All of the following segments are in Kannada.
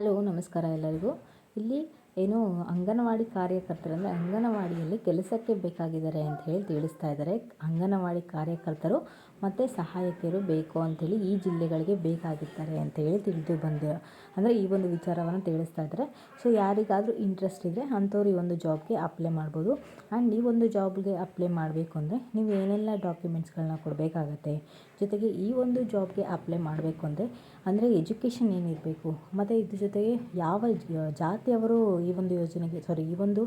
ಹಲೋ ನಮಸ್ಕಾರ ಎಲ್ಲರಿಗೂ. ಇಲ್ಲಿ ಏನು ಅಂಗನವಾಡಿ ಕಾರ್ಯಕರ್ತರು ಅಂದರೆ ಅಂಗನವಾಡಿಯಲ್ಲಿ ಕೆಲಸಕ್ಕೆ ಬೇಕಾಗಿದ್ದಾರೆ ಅಂತ ಹೇಳಿ ತಿಳಿಸ್ತಾ ಇದ್ದಾರೆ. ಅಂಗನವಾಡಿ ಕಾರ್ಯಕರ್ತರು ಮತ್ತು ಸಹಾಯಕಿಯರು ಬೇಕು ಅಂಥೇಳಿ ಈ ಜಿಲ್ಲೆಗಳಿಗೆ ಬೇಕಾಗಿರ್ತಾರೆ ಅಂತ ಹೇಳಿ ತಿಳಿದು ಬಂದಿರೋ, ಅಂದರೆ ಈ ಒಂದು ವಿಚಾರವನ್ನು ತಿಳಿಸ್ತಾ ಇದ್ದಾರೆ. ಸೊ ಯಾರಿಗಾದರೂ ಇಂಟ್ರೆಸ್ಟ್ ಇದ್ದರೆ ಅಂಥವ್ರು ಈ ಒಂದು ಜಾಬ್ಗೆ ಅಪ್ಲೈ ಮಾಡ್ಬೋದು. ಆ್ಯಂಡ್ ಈ ಒಂದು ಜಾಬ್ಗೆ ಅಪ್ಲೈ ಮಾಡಬೇಕು ಅಂದರೆ ನೀವು ಏನೆಲ್ಲ ಡಾಕ್ಯುಮೆಂಟ್ಸ್ಗಳನ್ನ ಕೊಡಬೇಕಾಗತ್ತೆ? ಜೊತೆಗೆ ಈ ಒಂದು ಜಾಬ್ಗೆ ಅಪ್ಲೈ ಮಾಡಬೇಕು ಅಂದರೆ ಅಂದರೆ ಎಜುಕೇಷನ್ ಏನಿರಬೇಕು? ಮತ್ತು ಇದ್ರ ಜೊತೆಗೆ ಯಾವ ಜಾತಿಯವರು ಈ ಒಂದು ಯೋಜನೆಗೆ ಸಾರಿ ಈ ಒಂದು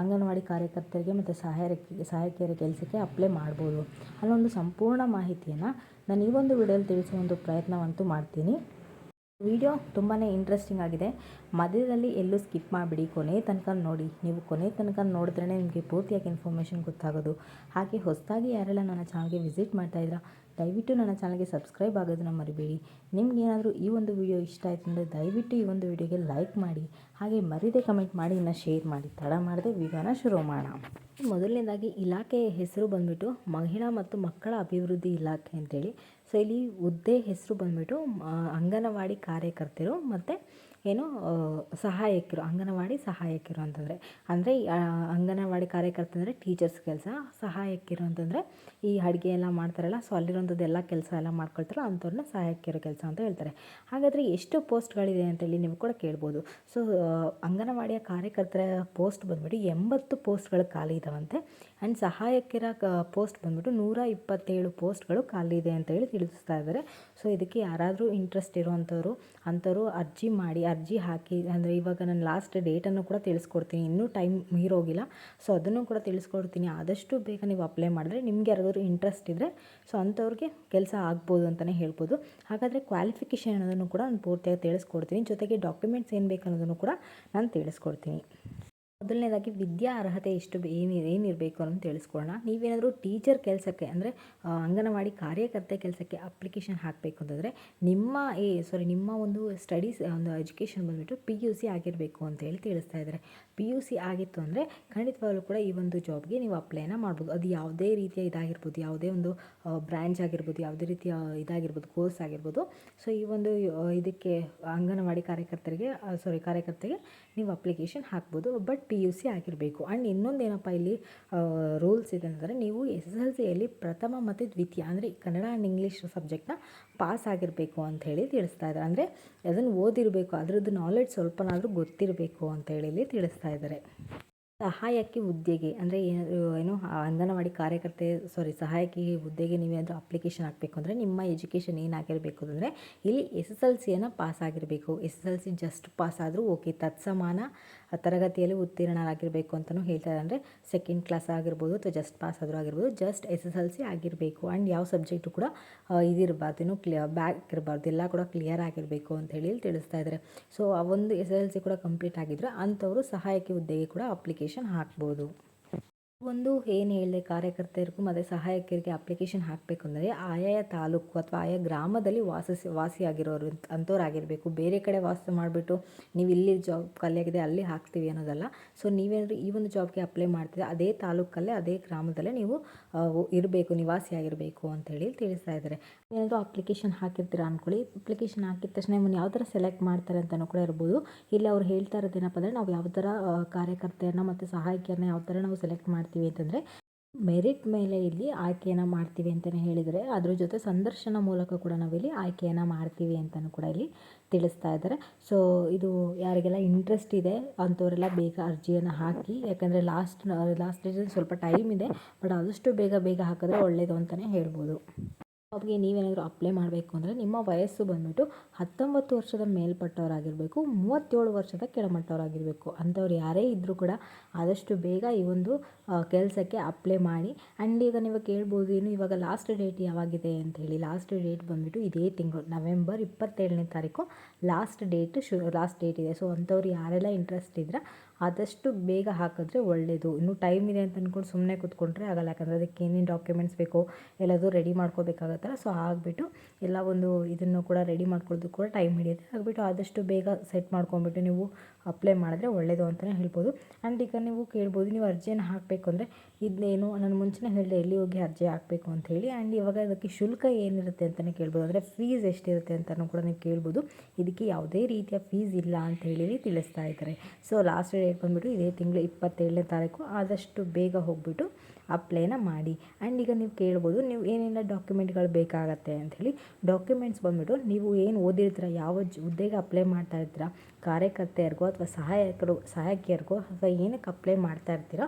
ಅಂಗನವಾಡಿ ಕಾರ್ಯಕರ್ತರಿಗೆ ಮತ್ತು ಸಹಾಯಕ್ಕೆ ಸಹಾಯಕಿಯರ ಕೆಲಸಕ್ಕೆ ಅಪ್ಲೈ ಮಾಡ್ಬೋದು. ಅನ್ನೋ ಒಂದು ಸಂಪೂರ್ಣ ಮಾಹಿತಿಯನ್ನು ನಾನು ಈ ಒಂದು ವಿಡಿಯೋಲಿ ತಿಳಿಸುವ ಒಂದು ಪ್ರಯತ್ನವಂತೂ ಮಾಡ್ತೀನಿ. ವಿಡಿಯೋ ತುಂಬಾ ಇಂಟ್ರೆಸ್ಟಿಂಗ್ ಆಗಿದೆ. ಮಧ್ಯದಲ್ಲಿ ಎಲ್ಲೂ ಸ್ಕಿಪ್ ಮಾಡಿಬಿಡಿ. ಕೊನೆ ತನಕ ನೋಡಿ. ನೀವು ಕೊನೆ ತನಕ ನೋಡಿದ್ರೇ ನಿಮಗೆ ಪೂರ್ತಿಯಾಗಿ ಇನ್ಫಾರ್ಮೇಷನ್ ಗೊತ್ತಾಗೋದು. ಹಾಗೆ ಹೊಸದಾಗಿ ಯಾರೆಲ್ಲ ನನ್ನ ಚಾನಲ್ಗೆ ವಿಸಿಟ್ ಮಾಡ್ತಾಯಿದ್ದೀರಾ ದಯವಿಟ್ಟು ನನ್ನ ಚಾನಲ್ಗೆ ಸಬ್ಸ್ಕ್ರೈಬ್ ಆಗೋದನ್ನು ಮರಿಬೇಡಿ. ನಿಮ್ಗೇನಾದರೂ ಈ ಒಂದು ವಿಡಿಯೋ ಇಷ್ಟ ಆಯಿತು ಅಂದರೆ ದಯವಿಟ್ಟು ಈ ಒಂದು ವಿಡಿಯೋಗೆ ಲೈಕ್ ಮಾಡಿ, ಹಾಗೆ ಮರಿದೇ ಕಮೆಂಟ್ ಮಾಡಿ, ಇನ್ನು ಶೇರ್ ಮಾಡಿ. ತಡ ಮಾಡದೆ ವಿಧಾನ ಶುರು ಮಾಡೋಣ. ಮೊದಲನೇದಾಗಿ ಇಲಾಖೆಯ ಹೆಸರು ಬಂದುಬಿಟ್ಟು ಮಹಿಳಾ ಮತ್ತು ಮಕ್ಕಳ ಅಭಿವೃದ್ಧಿ ಇಲಾಖೆ ಅಂತೇಳಿ. ಸೊ ಇಲ್ಲಿ ಹುದ್ದೆ ಹೆಸರು ಬಂದುಬಿಟ್ಟು ಅಂಗನವಾಡಿ ಕಾರ್ಯಕರ್ತರು ಮತ್ತು ಏನು ಸಹಾಯಕರು, ಅಂಗನವಾಡಿ ಸಹಾಯಕಿರು ಅಂತಂದರೆ. ಅಂದರೆ ಅಂಗನವಾಡಿ ಕಾರ್ಯಕರ್ತೆ ಅಂದರೆ ಟೀಚರ್ಸ್ ಕೆಲಸ, ಸಹಾಯಕಿರು ಅಂತಂದರೆ ಈ ಅಡುಗೆ ಎಲ್ಲ ಮಾಡ್ತಾರಲ್ಲ ಸೊ ಅಲ್ಲಿರೋಂಥದ್ದು ಎಲ್ಲ ಕೆಲಸ ಎಲ್ಲ ಮಾಡ್ಕೊಳ್ತಾರೋ, ಅಂಥವ್ರನ್ನ ಸಹಾಯಕಿಯರ ಕೆಲಸ ಅಂತ ಹೇಳ್ತಾರೆ. ಹಾಗಾದರೆ ಎಷ್ಟು ಪೋಸ್ಟ್ಗಳಿದೆ ಅಂತೇಳಿ ನೀವು ಕೂಡ ಕೇಳ್ಬೋದು. ಸೊ ಅಂಗನವಾಡಿಯ ಕಾರ್ಯಕರ್ತರ ಪೋಸ್ಟ್ ಬಂದುಬಿಟ್ಟು ಎಂಬತ್ತು ಪೋಸ್ಟ್ಗಳು ಖಾಲಿ ಇದಾವಂತೆ. ಆ್ಯಂಡ್ ಸಹಾಯಕಿಯರ ಕ, ಪೋಸ್ಟ್ ಬಂದ್ಬಿಟ್ಟು ನೂರ ಇಪ್ಪತ್ತೇಳು ಪೋಸ್ಟ್ಗಳು ಖಾಲಿ ಇದೆ ಅಂತ ಹೇಳಿ ತಿಳಿಸ್ತಾ ಇದ್ದಾರೆ ಸೊ ಇದಕ್ಕೆ ಯಾರಾದರೂ ಇಂಟ್ರೆಸ್ಟ್ ಇರೋವಂಥವ್ರು, ಅಂಥವ್ರು ಅರ್ಜಿ ಮಾಡಿ ಅರ್ಜಿ ಹಾಕಿ, ಅಂದರೆ ಇವಾಗ ನಾನು ಲಾಸ್ಟ್ ಡೇಟನ್ನು ಕೂಡ ತಿಳಿಸ್ಕೊಡ್ತೀನಿ. ಇನ್ನೂ ಟೈಮ್ ಮೀರೋಗಿಲ್ಲ ಸೊ ಅದನ್ನು ಕೂಡ ತಿಳಿಸ್ಕೊಡ್ತೀನಿ. ಆದಷ್ಟು ಬೇಗ ನೀವು ಅಪ್ಲೈ ಮಾಡಿದ್ರೆ ನಿಮ್ಗೆ ಯಾರಾದರೂ ಇಂಟ್ರೆಸ್ಟ್ ಇದ್ದರೆ ಸೊ ಅಂಥವ್ರಿಗೆ ಕೆಲಸ ಆಗ್ಬೋದು ಅಂತಲೇ ಹೇಳ್ಬೋದು. ಹಾಗಾದರೆ ಕ್ವಾಲಿಫಿಕೇಷನ್ ಅನ್ನೋದನ್ನು ಕೂಡ ನಾನು ಪೂರ್ತಿಯಾಗಿ ತಿಳಿಸ್ಕೊಡ್ತೀನಿ. ಜೊತೆಗೆ ಡಾಕ್ಯುಮೆಂಟ್ಸ್ ಏನು ಬೇಕನ್ನೋದನ್ನು ಕೂಡ ನಾನು ತಿಳಿಸ್ಕೊಡ್ತೀನಿ. ಮೊದಲನೇದಾಗಿ ವಿದ್ಯಾ ಅರ್ಹತೆ ಎಷ್ಟು ಏನು ಏನಿರಬೇಕು ಅನ್ನೋದು ತಿಳಿಸ್ಕೊಡೋಣ ನೀವೇನಾದರೂ ಟೀಚರ್ ಕೆಲಸಕ್ಕೆ ಅಂದರೆ ಅಂಗನವಾಡಿ ಕಾರ್ಯಕರ್ತೆ ಕೆಲಸಕ್ಕೆ ಅಪ್ಲಿಕೇಶನ್ ಹಾಕಬೇಕು ಅಂತಂದರೆ, ನಿಮ್ಮ ಏ ಸಾರಿ ನಿಮ್ಮ ಒಂದು ಸ್ಟಡೀಸ್, ಒಂದು ಎಜುಕೇಷನ್ ಬಂದುಬಿಟ್ಟು ಪಿ ಯು ಸಿ ಆಗಿರಬೇಕು ಅಂತ ಹೇಳಿ ತಿಳಿಸ್ತಾ ಇದ್ದಾರೆ. ಪಿ ಯು ಸಿ ಆಗಿತ್ತು ಅಂದರೆ ಖಂಡಿತವಾಗಲೂ ಕೂಡ ಈ ಒಂದು ಜಾಬ್ಗೆ ನೀವು ಅಪ್ಲೈನ ಮಾಡ್ಬೋದು. ಅದು ಯಾವುದೇ ರೀತಿಯ ಇದಾಗಿರ್ಬೋದು, ಯಾವುದೇ ಒಂದು ಬ್ರ್ಯಾಂಚ್ ಆಗಿರ್ಬೋದು, ಯಾವುದೇ ರೀತಿಯ ಇದಾಗಿರ್ಬೋದು ಕೋರ್ಸ್ ಆಗಿರ್ಬೋದು. ಸೊ ಈ ಒಂದು ಇದಕ್ಕೆ ಅಂಗನವಾಡಿ ಕಾರ್ಯಕರ್ತರಿಗೆ ಸಾರಿ ಕಾರ್ಯಕರ್ತೆಗೆ ನೀವು ಅಪ್ಲಿಕೇಶನ್ ಹಾಕ್ಬೋದು. ಬಟ್ ಪಿ ಯು ಸಿ ಆಗಿರಬೇಕು. ಆ್ಯಂಡ್ ಇನ್ನೊಂದು ಏನಪ್ಪ ಇಲ್ಲಿ ರೂಲ್ಸ್ ಇದೆ ಅಂದರೆ ನೀವು ಎಸ್ ಎಸ್ ಎಲ್ ಸಿಯಲ್ಲಿ ಪ್ರಥಮ ಮತ್ತು ದ್ವಿತೀಯ, ಅಂದರೆ ಕನ್ನಡ ಆ್ಯಂಡ್ ಇಂಗ್ಲೀಷ್ ಸಬ್ಜೆಕ್ಟ್ನ ಪಾಸ್ ಆಗಿರಬೇಕು ಅಂತ ಹೇಳಿ ತಿಳಿಸ್ತಾ ಇದ್ದಾರೆ. ಅಂದರೆ ಅದನ್ನು ಓದಿರಬೇಕು, ಅದರದ್ದು ನಾಲೆಡ್ಜ್ ಸ್ವಲ್ಪನಾದರೂ ಗೊತ್ತಿರಬೇಕು ಅಂತ ಹೇಳಿ ಇಲ್ಲಿ ತಿಳಿಸ್ತಾ ಇದ್ದಾರೆ. ಸಹಾಯಕಿ ಹುದ್ದೆಗೆ, ಅಂದರೆ ಏನು ಅಂಗನವಾಡಿ ಕಾರ್ಯಕರ್ತೆ ಸಾರಿ ಸಹಾಯಕಿ ಹುದ್ದೆಗೆ ನೀವೇನಾದರೂ ಅಪ್ಲಿಕೇಶನ್ ಹಾಕಬೇಕು ಅಂದರೆ ನಿಮ್ಮ ಎಜುಕೇಷನ್ ಏನಾಗಿರಬೇಕು ಅಂದರೆ ಇಲ್ಲಿ ಎಸ್ ಎಸ್ ಎಲ್ ಸಿಯನ್ನು ಪಾಸ್ ಆಗಿರಬೇಕು. S S L C just pass ಆದರೂ ಓಕೆ ತತ್ಸಮಾನ ತರಗತಿಯಲ್ಲಿ ಉತ್ತೀರ್ಣರಾಗಿರಬೇಕು ಅಂತಲೂ ಹೇಳ್ತಾರೆ. ಅಂದರೆ ಸೆಕೆಂಡ್ ಕ್ಲಾಸ್ ಆಗಿರ್ಬೋದು ಅಥವಾ ಜಸ್ಟ್ ಪಾಸ್ ಆದರೂ ಆಗಿರ್ಬೋದು just S S L C ಆಗಿರಬೇಕು. ಆ್ಯಂಡ್ ಯಾವ ಸಬ್ಜೆಕ್ಟು ಕೂಡ ಇದಿರಬಾರ್ದು, ಏನು ಕ್ಲಿಯರ್ ಬ್ಯಾಕ್ ಇರಬಾರ್ದು, ಎಲ್ಲ ಕೂಡ ಕ್ಲಿಯರ್ ಆಗಿರಬೇಕು ಅಂತ ಹೇಳಿ ತಿಳಿಸ್ತಾ ಇದ್ದಾರೆ. ಸೊ ಆ ಒಂದು ಎಸ್ ಎಸ್ ಎಲ್ ಸಿ ಕೂಡ ಕಂಪ್ಲೀಟ್ ಆಗಿದ್ರೆ ಅಂಥವರು ಸಹಾಯಕಿ ಹುದ್ದೆಗೆ ಕೂಡ ಅಪ್ಲಿಕೇಶನ್ ಹಾಕ್ಬೋದು. ಒಂದು ಏನು ಹೇಳಿದೆ ಕಾರ್ಯಕರ್ತರಿಗೂ ಮತ್ತು ಸಹಾಯಕರಿಗೆ ಅಪ್ಲಿಕೇಶನ್ ಹಾಕಬೇಕು ಅಂದರೆ ಆಯಾಯ ತಾಲೂಕು ಅಥವಾ ಆಯಾ ಗ್ರಾಮದಲ್ಲಿ ವಾಸಿಸಿ, ವಾಸಿಯಾಗಿರೋರು ಅಂಥವ್ರಾಗಿರಬೇಕು. ಬೇರೆ ಕಡೆ ವಾಸ ಮಾಡಿಬಿಟ್ಟು ನೀವು ಇಲ್ಲಿ ಜಾಬ್ ಖಾಲಿಯಾಗಿದೆ, ಅಲ್ಲಿ ಹಾಕ್ತೀವಿ ಅನ್ನೋದಲ್ಲ. ಸೊ ನೀವೇನಾದರೂ ಈ ಒಂದು ಜಾಬ್ಗೆ ಅಪ್ಲೈ ಮಾಡ್ತೀರಾ, ಅದೇ ತಾಲೂಕಲ್ಲೇ, ಅದೇ ಗ್ರಾಮದಲ್ಲೇ ನೀವು ಇರಬೇಕು, ನಿವಾಸಿಯಾಗಿರಬೇಕು ಅಂತೇಳಿ ತಿಳಿಸ್ತಾ ಇದ್ದಾರೆ. ಏನಾದರೂ ಅಪ್ಲಿಕೇಶನ್ ಹಾಕಿರ್ತೀರಾ ಅಂದ್ಕೊಳ್ಳಿ ಅಪ್ಲಿಕೇಶನ್ ಹಾಕಿದ ತಕ್ಷಣ ನಿಮ್ಮನ್ನು ಯಾವ ಥರ ಸೆಲೆಕ್ಟ್ ಮಾಡ್ತಾರೆ ಅಂತಲೂ ಕೂಡ ಇರ್ಬೋದು. ಇಲ್ಲಿ ಅವ್ರು ಹೇಳ್ತಾ ಇರೋದೇನಪ್ಪ ಅಂದರೆ, ನಾವು ಯಾವ ಥರ ಕಾರ್ಯಕರ್ತೆಯನ್ನು ಮತ್ತು ಸಹಾಯಕಿಯನ್ನು ಯಾವ ಥರ ನಾವು ಸೆಲೆಕ್ಟ್ ಮಾಡ್ತೀವಿ ಮಾಡ್ತೀವಿ ಅಂತಂದರೆ ಮೆರಿಟ್ ಮೇಲೆ ಇಲ್ಲಿ ಆಯ್ಕೆಯನ್ನು ಮಾಡ್ತೀವಿ ಅಂತಲೇ ಹೇಳಿದರೆ, ಅದ್ರ ಜೊತೆ ಸಂದರ್ಶನ ಮೂಲಕ ಕೂಡ ನಾವಿಲ್ಲಿ ಆಯ್ಕೆಯನ್ನು ಮಾಡ್ತೀವಿ ಅಂತಲೂ ಕೂಡ ಇಲ್ಲಿ ತಿಳಿಸ್ತಾ ಇದ್ದಾರೆ. ಸೊ ಇದು ಯಾರಿಗೆಲ್ಲ ಇಂಟ್ರೆಸ್ಟ್ ಇದೆ ಅಂಥವರೆಲ್ಲ ಬೇಗ ಅರ್ಜಿಯನ್ನು ಹಾಕಿ, ಯಾಕಂದರೆ ಲಾಸ್ಟ್ ಲಾಸ್ಟ್ ಡೇಟಲ್ಲಿ ಸ್ವಲ್ಪ ಟೈಮ್ ಇದೆ ಬಟ್ ಆದಷ್ಟು ಬೇಗ ಬೇಗ ಹಾಕಿದ್ರೆ ಒಳ್ಳೆಯದು ಅಂತಲೇ ಹೇಳ್ಬೋದು. ಜಾಬ್ಗೆ ನೀವೇನಾದರೂ ಅಪ್ಲೈ ಮಾಡಬೇಕು ಅಂದರೆ ನಿಮ್ಮ ವಯಸ್ಸು ಬಂದುಬಿಟ್ಟು ಹತ್ತೊಂಬತ್ತು ವರ್ಷದ ಮೇಲ್ಪಟ್ಟವರಾಗಿರಬೇಕು, ಮೂವತ್ತೇಳು ವರ್ಷದ ಕೆಳಮಟ್ಟವರಾಗಿರಬೇಕು. ಅಂಥವ್ರು ಯಾರೇ ಇದ್ದರೂ ಕೂಡ ಆದಷ್ಟು ಬೇಗ ಈ ಒಂದು ಕೆಲಸಕ್ಕೆ ಅಪ್ಲೈ ಮಾಡಿ. ಆ್ಯಂಡ್ ಈಗ ನೀವು ಕೇಳ್ಬೋದು ಏನು ಇವಾಗ ಲಾಸ್ಟ್ ಡೇಟ್ ಯಾವಾಗಿದೆ ಅಂತ ಹೇಳಿ ಲಾಸ್ಟ್ ಡೇಟ್ ಬಂದುಬಿಟ್ಟು ಇದೇ ತಿಂಗಳು ನವೆಂಬರ್ ಇಪ್ಪತ್ತೇಳನೇ ತಾರೀಕು ಲಾಸ್ಟ್ ಡೇಟ್ ಶು ಲಾಸ್ಟ್ ಡೇಟ್ ಇದೆ. ಸೊ ಅಂಥವ್ರು ಯಾರೆಲ್ಲ ಇಂಟ್ರೆಸ್ಟ್ ಇದ್ದರೆ ಆದಷ್ಟು ಬೇಗ ಹಾಕಿದ್ರೆ ಒಳ್ಳೆಯದು ಇನ್ನೂ ಟೈಮ್ ಇದೆ ಅಂತ ಅಂದ್ಕೊಂಡು ಸುಮ್ಮನೆ ಕೂತ್ಕೊಂಡ್ರೆ ಆಗಲ್ಲ. ಯಾಕಂದರೆ ಅದಕ್ಕೆ ಏನೇನು ಡಾಕ್ಯುಮೆಂಟ್ಸ್ ಬೇಕೋ ಎಲ್ಲದೂ ರೆಡಿ ಮಾಡ್ಕೋಬೇಕಾಗತ್ತಲ್ಲ. ಸೊ ಆಗಿಬಿಟ್ಟು ಎಲ್ಲ ಒಂದು ಇದನ್ನು ಕೂಡ ರೆಡಿ ಮಾಡ್ಕೊಳ್ಳೋದು ಕೂಡ ಟೈಮ್ ಹಿಡಿಯುತ್ತೆ. ಆಗಿಬಿಟ್ಟು ಆದಷ್ಟು ಬೇಗ ಸೆಟ್ ಮಾಡ್ಕೊಂಬಿಟ್ಟು ನೀವು ಅಪ್ಲೈ ಮಾಡಿದ್ರೆ ಒಳ್ಳೆಯದು ಅಂತಲೇ ಹೇಳ್ಬೋದು. ಆ್ಯಂಡ್ ಈಗ ನೀವು ಕೇಳ್ಬೋದು, ನೀವು ಅರ್ಜಿಯನ್ನು ಹಾಕಬೇಕು ಅಂದರೆ ಇದನ್ನೇನು ನಾನು ಮುಂಚೆನೇ ಹೇಳಿದೆ, ಎಲ್ಲಿ ಹೋಗಿ ಅರ್ಜಿ ಹಾಕಬೇಕು ಅಂತ ಹೇಳಿ. ಆ್ಯಂಡ್ ಇವಾಗ ಅದಕ್ಕೆ ಶುಲ್ಕ ಏನಿರುತ್ತೆ ಅಂತಲೇ ಕೇಳ್ಬೋದು. ಅಂದರೆ ಫೀಸ್ ಎಷ್ಟಿರುತ್ತೆ ಅಂತಲೂ ಕೂಡ ನೀವು ಕೇಳ್ಬೋದು. ಇದಕ್ಕೆ ಯಾವುದೇ ರೀತಿಯ ಫೀಸ್ ಇಲ್ಲ ಅಂತ ಹೇಳಿ ತಿಳಿಸ್ತಾ ಇದ್ದಾರೆ. ಸೊ ಲಾಸ್ಟ್ ಡೇಟ್ ಬಂದುಬಿಟ್ಟು ಇದೇ ತಿಂಗಳು ಇಪ್ಪತ್ತೇಳನೇ ತಾರೀಕು, ಆದಷ್ಟು ಬೇಗ ಹೋಗಿಬಿಟ್ಟು ಅಪ್ಲೈನ ಮಾಡಿ. ಆ್ಯಂಡ್ ಈಗ ನೀವು ಕೇಳ್ಬೋದು, ನೀವು ಏನೆಲ್ಲ ಡಾಕ್ಯುಮೆಂಟ್ಗಳು ಬೇಕಾಗತ್ತೆ ಅಂಥೇಳಿ ಡಾಕ್ಯುಮೆಂಟ್ಸ್ ಬಂದುಬಿಟ್ಟು ನೀವು ಏನು ಓದಿರ್ತೀರ, ಯಾವ ಹುದ್ದೆಗೆ ಅಪ್ಲೈ ಮಾಡ್ತಾ ಇರ್ತೀರ, ಕಾರ್ಯಕರ್ತೆಯರಿಗೋ ಅಥವಾ ಸಹಾಯಕರು ಸಹಾಯಕಿಯರಿಗೋ ಅಥವಾ ಏನಕ್ಕೆ ಅಪ್ಲೈ ಮಾಡ್ತಾ ಇರ್ತೀರೋ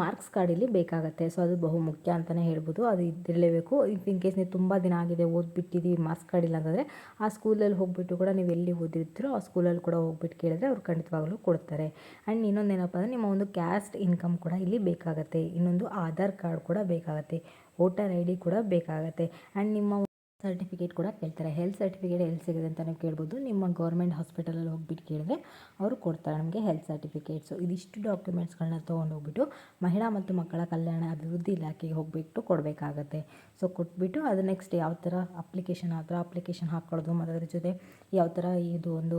ಮಾರ್ಕ್ಸ್ ಕಾರ್ಡ್ ಇಲ್ಲಿ ಬೇಕಾಗುತ್ತೆ. ಸೊ ಅದು ಬಹು ಮುಖ್ಯ ಅಂತಲೇ ಹೇಳ್ಬೋದು. ಅದು ಇದ್ದಿರಲೇಬೇಕು ಇನ್ ಕೇಸ್ ನೀವು ತುಂಬ ದಿನ ಆಗಿದೆ ಓದ್ಬಿಟ್ಟಿದ್ದೀವಿ ಮಾರ್ಕ್ಸ್ ಕಾರ್ಡ್ ಇಲ್ಲ ಅಂತಂದರೆ ಆ ಸ್ಕೂಲಲ್ಲಿ ಹೋಗ್ಬಿಟ್ಟು ಕೂಡ ನೀವು ಎಲ್ಲಿ ಓದಿರ್ತೀರೋ ಆ ಸ್ಕೂಲಲ್ಲಿ ಕೂಡ ಹೋಗ್ಬಿಟ್ಟು ಕೇಳಿದ್ರೆ ಅವ್ರು ಖಂಡಿತವಾಗ್ಲೂ ಕೊಡ್ತಾರೆ. ಆ್ಯಂಡ್ ಇನ್ನೊಂದು ಏನಪ್ಪ ಅಂದರೆ ನಿಮ್ಮ ಒಂದು ಕ್ಯಾಸ್ಟ್ ಇನ್ಕಮ್ ಕೂಡ ಇಲ್ಲಿ ಬೇಕಾಗುತ್ತೆ. ಇನ್ನೊಂದು ಆಧಾರ್ ಕಾರ್ಡ್ ಕೂಡ ಬೇಕಾಗುತ್ತೆ. ವೋಟರ್ ಐ ಡಿ ಕೂಡ ಬೇಕಾಗುತ್ತೆ. ಆ್ಯಂಡ್ ನಿಮ್ಮ ಸರ್ಟಿಫಿಕೇಟ್ ಕೂಡ ಕೇಳ್ತಾರೆ. ಹೆಲ್ತ್ ಸರ್ಟಿಫಿಕೇಟ್ ಎಲ್ಲಿ ಸಿಗುತ್ತೆ ಅಂತ ನೀವು ಕೇಳ್ಬೋದು. ನಿಮ್ಮ ಗೌರ್ಮೆಂಟ್ ಹಾಸ್ಪಿಟಲಲ್ಲಿ ಹೋಗ್ಬಿಟ್ಟು ಕೇಳಿದ್ರೆ ಅವರು ಕೊಡ್ತಾರೆ ನಮಗೆ ಹೆಲ್ತ್ ಸರ್ಟಿಫಿಕೇಟ್ಸು ಇದಿಷ್ಟು ಡಾಕ್ಯುಮೆಂಟ್ಸ್ಗಳನ್ನ ತೊಗೊಂಡೋಗ್ಬಿಟ್ಟು ಮಹಿಳಾ ಮತ್ತು ಮಕ್ಕಳ ಕಲ್ಯಾಣ ಅಭಿವೃದ್ಧಿ ಇಲಾಖೆಗೆ ಹೋಗ್ಬಿಟ್ಟು ಕೊಡಬೇಕಾಗತ್ತೆ. ಸೊ ಕೊಟ್ಬಿಟ್ಟು ಅದು ನೆಕ್ಸ್ಟ್ ಯಾವ ಥರ ಅಪ್ಲಿಕೇಶನ್ ಆ ಥರ ಅಪ್ಲಿಕೇಶನ್ ಹಾಕ್ಕೊಳ್ಳೋದು ಮತ್ತು ಅದ್ರ ಜೊತೆ ಯಾವ ಥರ ಇದು ಒಂದು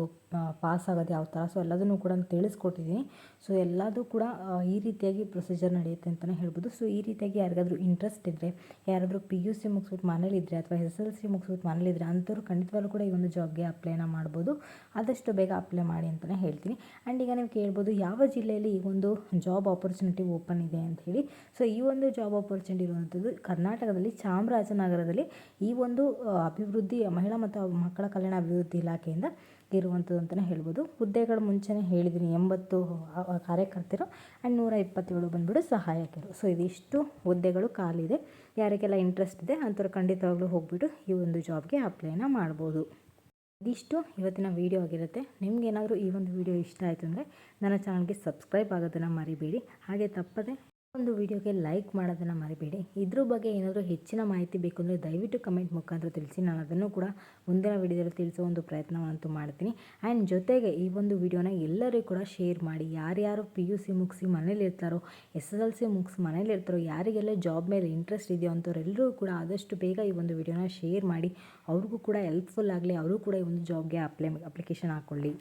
ಪಾಸ್ ಆಗೋದು ಯಾವ ಥರ ಸೊ ಎಲ್ಲದನ್ನು ಕೂಡ ತಿಳಿಸ್ಕೊಟ್ಟಿದ್ದೀನಿ. ಸೊ ಎಲ್ಲದೂ ಕೂಡ ಈ ರೀತಿಯಾಗಿ ಪ್ರೊಸೀಜರ್ ನಡೆಯುತ್ತೆ ಅಂತಲೇ ಹೇಳ್ಬೋದು. ಸೊ ಈ ರೀತಿಯಾಗಿ ಯಾರಿಗಾದರೂ ಇಂಟ್ರೆಸ್ಟ್ ಇದ್ದರೆ ಯಾರಾದರೂ ಪಿ ಯು ಸಿ ಮುಗಿಸ್ಬಿಟ್ಟು ಮನೇಲಿದ್ದರೆ ಅಥವಾ ಎಸ್ ಎಲ್ ಸಿ ಮುಗಿಸ್ಬಿಟ್ಟು ಮನೇಲಿದ್ದರೆ ಅಂಥವ್ರು ಖಂಡಿತವಾಗ್ಲೂ ಕೂಡ ಈ ಒಂದು ಜಾಬ್ಗೆ ಅಪ್ಲೈನ ಮಾಡ್ಬೋದು. ಆದಷ್ಟು ಬೇಗ ಅಪ್ಲೈ ಮಾಡಿ ಅಂತಲೇ ಹೇಳ್ತೀನಿ. ಆ್ಯಂಡ್ ಈಗ ನೀವು ಕೇಳ್ಬೋದು, ಯಾವ ಜಿಲ್ಲೆಯಲ್ಲಿ ಈ ಒಂದು ಜಾಬ್ ಆಪರ್ಚುನಿಟಿ ಓಪನ್ ಇದೆ ಅಂತ ಹೇಳಿ. ಸೊ ಈ ಒಂದು ಜಾಬ್ ಆಪರ್ಚುನಿಟಿ ಇರುವಂಥದ್ದು ಕರ್ನಾಟಕದಲ್ಲಿ, ಚಾಮರಾಜನಗರದಲ್ಲಿ ಈ ಒಂದು ಅಭಿವೃದ್ಧಿ ಮಹಿಳಾ ಮತ್ತು ಮಕ್ಕಳ ಕಲ್ಯಾಣ ಅಭಿವೃದ್ಧಿ ಇಲಾಖೆಯಿಂದ ಇರುವಂಥದ್ದು ಅಂತಲೇ ಹೇಳ್ಬೋದು. ಹುದ್ದೆಗಳು ಮುಂಚೆನೇ ಹೇಳಿದ್ದೀನಿ, ಎಂಬತ್ತು ಕಾರ್ಯಕರ್ತರು ಆ್ಯಂಡ್ ನೂರ ಇಪ್ಪತ್ತೇಳು ಬಂದ್ಬಿಟ್ಟು ಸಹಾಯಕರು. ಸೊ ಇದಿಷ್ಟು ಹುದ್ದೆಗಳು ಕಾಲಿದೆ ಯಾರಿಗೆಲ್ಲ ಇಂಟ್ರೆಸ್ಟ್ ಇದೆ ಅಂಥವ್ರು ಖಂಡಿತವಾಗ್ಲೂ ಹೋಗ್ಬಿಟ್ಟು ಈ ಒಂದು ಜಾಬ್ಗೆ ಅಪ್ಲೈನ ಮಾಡ್ಬೋದು. ಇದಿಷ್ಟು ಇವತ್ತಿನ ವೀಡಿಯೋ ಆಗಿರುತ್ತೆ. ನಿಮ್ಗೇನಾದರೂ ಈ ಒಂದು ವೀಡಿಯೋ ಇಷ್ಟ ಆಯಿತು ಅಂದರೆ, ನನ್ನ ಚಾನಲ್ಗೆ ಸಬ್ಸ್ಕ್ರೈಬ್ ಆಗೋದನ್ನು ಮರಿಬೇಡಿ. ಹಾಗೆ ತಪ್ಪದೆ ಒಂದು ವಿಡಿಯೋಗೆ ಲೈಕ್ ಮಾಡೋದನ್ನು ಮರಿಬೇಡಿ. ಇದ್ರ ಬಗ್ಗೆ ಏನಾದರೂ ಹೆಚ್ಚಿನ ಮಾಹಿತಿ ಬೇಕು ಅಂದರೆ ದಯವಿಟ್ಟು ಕಮೆಂಟ್ ಮುಖಾಂತರ ತಿಳಿಸಿ. ನಾನು ಅದನ್ನು ಕೂಡ ಮುಂದಿನ ವಿಡಿಯೋದಲ್ಲಿ ತಿಳಿಸೋ ಒಂದು ಪ್ರಯತ್ನವಂತೂ ಮಾಡ್ತೀನಿ. ಆ್ಯಂಡ್ ಜೊತೆಗೆ ಈ ಒಂದು ವಿಡಿಯೋನ ಎಲ್ಲರೂ ಕೂಡ ಶೇರ್ ಮಾಡಿ. ಯಾರ್ಯಾರು ಪಿ ಯು ಸಿ ಮುಗಿಸಿ ಮನೇಲಿರ್ತಾರೋ ಎಸ್ ಎಸ್ ಎಲ್ ಸಿ ಮುಗಿಸಿ ಮನೇಲಿರ್ತಾರೋ ಯಾರಿಗೆಲ್ಲ ಜಾಬ್ ಮೇಲೆ ಇಂಟ್ರೆಸ್ಟ್ ಇದೆಯೋ ಅಂಥವ್ರೆಲ್ಲರೂ ಕೂಡ ಆದಷ್ಟು ಬೇಗ ಈ ಒಂದು ವಿಡಿಯೋನ ಶೇರ್ ಮಾಡಿ. ಅವ್ರಿಗೂ ಕೂಡ ಹೆಲ್ಪ್ಫುಲ್ ಆಗಲಿ ಅವರು ಕೂಡ ಈ ಒಂದು ಜಾಬ್ಗೆ ಅಪ್ಲೈ ಅಪ್ಲಿಕೇಶನ್ ಹಾಕ್ಕೊಳ್ಳಿ